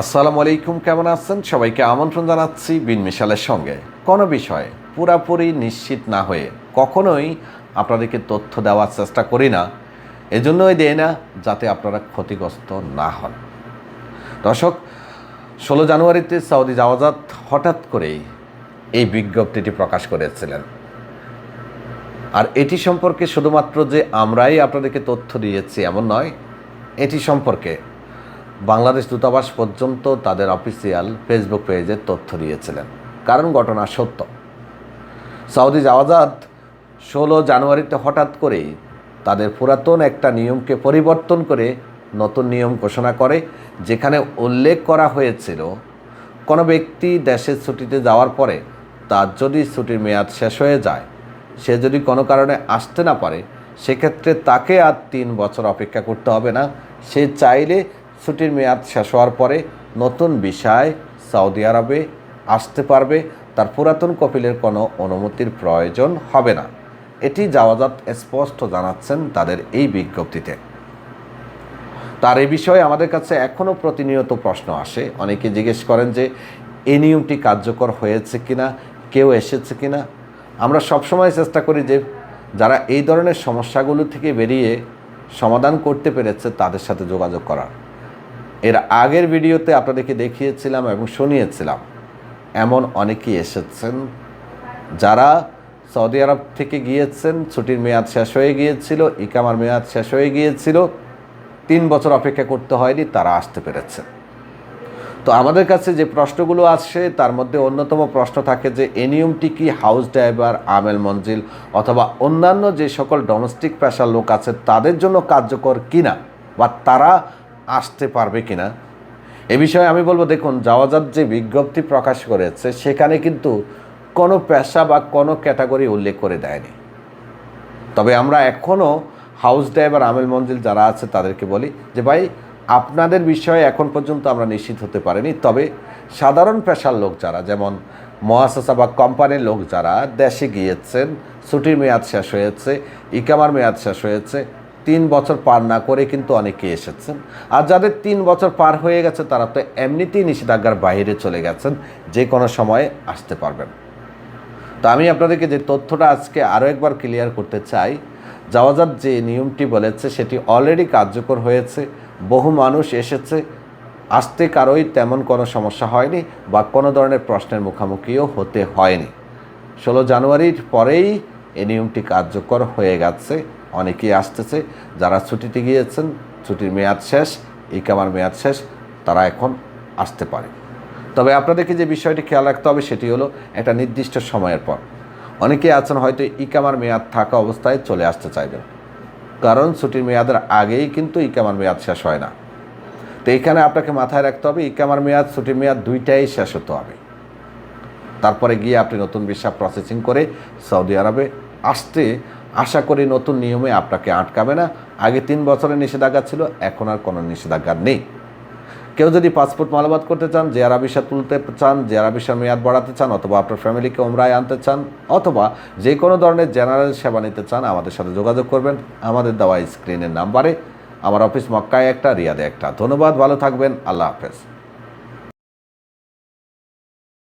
আসসালামু আলাইকুম, কেমন আছেন? সবাইকে আমন্ত্রণ জানাচ্ছি বিন মিশালের সঙ্গে। কোনো বিষয়ে পুরাপুরি নিশ্চিত না হয়ে কখনোই আপনাদেরকে তথ্য দেওয়ার চেষ্টা করি না। এজন্যই দেয় না যাতে আপনারা ক্ষতিগ্রস্ত না হন। দর্শক, ষোলো জানুয়ারিতে সৌদি জাওয়াজাত হঠাৎ করেই এই বিজ্ঞপ্তিটি প্রকাশ করেছিলেন। আর এটি সম্পর্কে শুধুমাত্র যে আমরাই আপনাদেরকে তথ্য দিয়েছি এমন নয়, এটি সম্পর্কে বাংলাদেশ দূতাবাস পর্যন্ত তাদের অফিসিয়াল ফেসবুক পেজে তথ্য দিয়েছিলেন। কারণ ঘটনা সত্য। সৌদি জাওয়াজাত ষোলো জানুয়ারিতে হঠাৎ করেই তাদের পুরাতন একটা নিয়মকে পরিবর্তন করে নতুন নিয়ম ঘোষণা করে, যেখানে উল্লেখ করা হয়েছিল, কোনো ব্যক্তি দেশের ছুটিতে যাওয়ার পরে তার যদি ছুটির মেয়াদ শেষ হয়ে যায়, সে যদি কোনো কারণে আসতে না পারে, সেক্ষেত্রে তাকে আর তিন বছর অপেক্ষা করতে হবে না। সে চাইলে ছুটির মেয়াদ শেষ হওয়ার পরে নতুন বিষয় সৌদি আরবে আসতে পারবে, তার পুরাতন কপিলের কোনো অনুমতির প্রয়োজন হবে না। এটি যাওয়াজাত স্পষ্ট জানাচ্ছেন তাদের এই বিজ্ঞপ্তিতে। তার এই বিষয়ে আমাদের কাছে এখনও প্রতিনিয়ত প্রশ্ন আসে। অনেকে জিজ্ঞেস করেন যে এই নিয়মটি কার্যকর হয়েছে কিনা, কেউ এসেছে কিনা? আমরা সবসময় চেষ্টা করি যে, যারা এই ধরনের সমস্যাগুলো থেকে বেরিয়ে সমাধান করতে পেরেছে, তাদের সাথে যোগাযোগ করার। এর আগের ভিডিওতে আপনাদেরকে দেখিয়েছিলাম এবং শুনিয়েছিলাম, এমন অনেকেই এসেছেন যারা সৌদি আরব থেকে গিয়েছেন, ছুটির মেয়াদ শেষ হয়ে গিয়েছিল, ইকামার মেয়াদ শেষ হয়ে গিয়েছিল, তিন বছর অপেক্ষা করতে হয়নি, তারা আসতে পেরেছে তো আমাদের কাছে যে প্রশ্নগুলো আসছে তার মধ্যে অন্যতম প্রশ্ন থাকে যে এই নিয়মটি কি হাউস ড্রাইভার, আমেল মঞ্জিল অথবা অন্যান্য যে সকল ডোমেস্টিক পেশার লোক আছে, তাদের জন্য কার্যকর কিনা? বা তারা আসতে পারবে কিনা? এ বিষয়ে আমি বলব, দেখুন যাওয়াজাত যে বিজ্ঞপ্তি প্রকাশ করেছে, সেখানে কিন্তু কোনো পেশা বা কোনো ক্যাটাগরি উল্লেখ করে দেয়নি। তবে আমরা এখনও হাউস ড্রাইভার আমেল মঞ্জিল যারা আছে, তাদেরকে বলি যে, ভাই, আপনাদের বিষয়ে এখন পর্যন্ত আমরা নিশ্চিত হতে পারিনি। তবে সাধারণ পেশার লোক যারা, যেমন মহাশাসা বা কোম্পানির লোক যারা, দেশে গিয়েছেন, ছুটির মেয়াদ শেষ হয়েছে, ইকামার মেয়াদ শেষ হয়েছে তিন বছর পার না করে কিন্তু অনেকে এসেছেন। আর যাদের তিন বছর পার হয়ে গেছে, তারা তো এমনিতেই নিষেধাজ্ঞার বাইরে চলে গেছেন, যে কোনো সময়ে আসতে পারবেন। তো আমি আপনাদেরকে যে তথ্যটা আজকে আরও একবার ক্লিয়ার করতে চাই যাওয়াজাত যে নিয়মটি বলেছে, সেটি অলরেডি কার্যকর হয়েছে, বহু মানুষ এসেছে, আসতে কারোই তেমন কোনো সমস্যা হয়নি বা কোনো ধরনের প্রশ্নের মুখোমুখিও হতে হয়নি। ষোলো জানুয়ারির পরেই এই নিয়মটি কার্যকর হয়ে গেছে। অনেকেই আসতেছে, যারা ছুটিতে গিয়েছেন, ছুটির মেয়াদ শেষ ইকামার মেয়াদ শেষ, তারা এখন আসতে পারে। তবে আপনাদেরকে যে বিষয়টি খেয়াল রাখতে হবে, সেটি হলো একটা নির্দিষ্ট সময়ের পর। অনেকে আছেন হয়তো ইকামার মেয়াদ থাকা অবস্থায় চলে আসতে চাইবেন। কারণ ছুটির মেয়াদের আগেই কিন্তু ইকামার মেয়াদ শেষ হয় না। তো এখানে আপনাকে মাথায় রাখতে হবে ইকামার মেয়াদ, ছুটির মেয়াদ দুইটাই শেষ হতে হবে। তারপরে গিয়ে আপনি নতুন ভিসা প্রসেসিং করে সৌদি আরবে আসতে আশা করি নতুন নিয়মে আপনাকে আটকাবে না। আগে তিন বছরের নিষেধাজ্ঞা ছিল, এখন আর কোনো নিষেধাজ্ঞা নেই। কেউ যদি পাসপোর্ট মালাবাদ করতে চান, জেয়ারা ভিসা তুলতে চান, জেয়ারা ভিসার মেয়াদ বাড়াতে চান, অথবা আপনার ফ্যামিলিকে ওমরায় আনতে চান, অথবা যে কোনো ধরনের জেনারেল সেবা নিতে চান, আমাদের সাথে যোগাযোগ করবেন। আমাদের দেওয়া স্ক্রিনের নাম্বারে, আমার অফিস মক্কায় একটা, রিয়াদে একটা। ধন্যবাদ, ভালো থাকবেন। আল্লাহ হাফেজ।